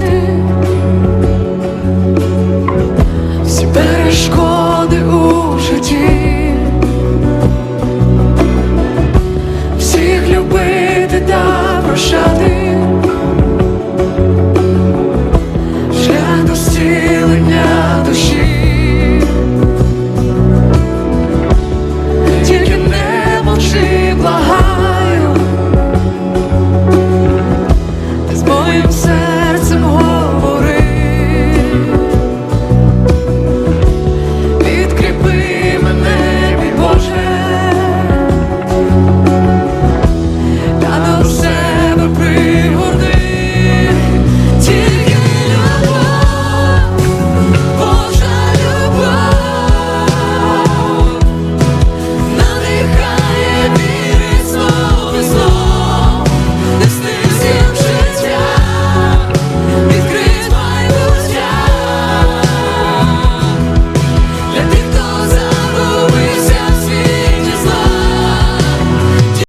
Ти всі перешкоди у житті.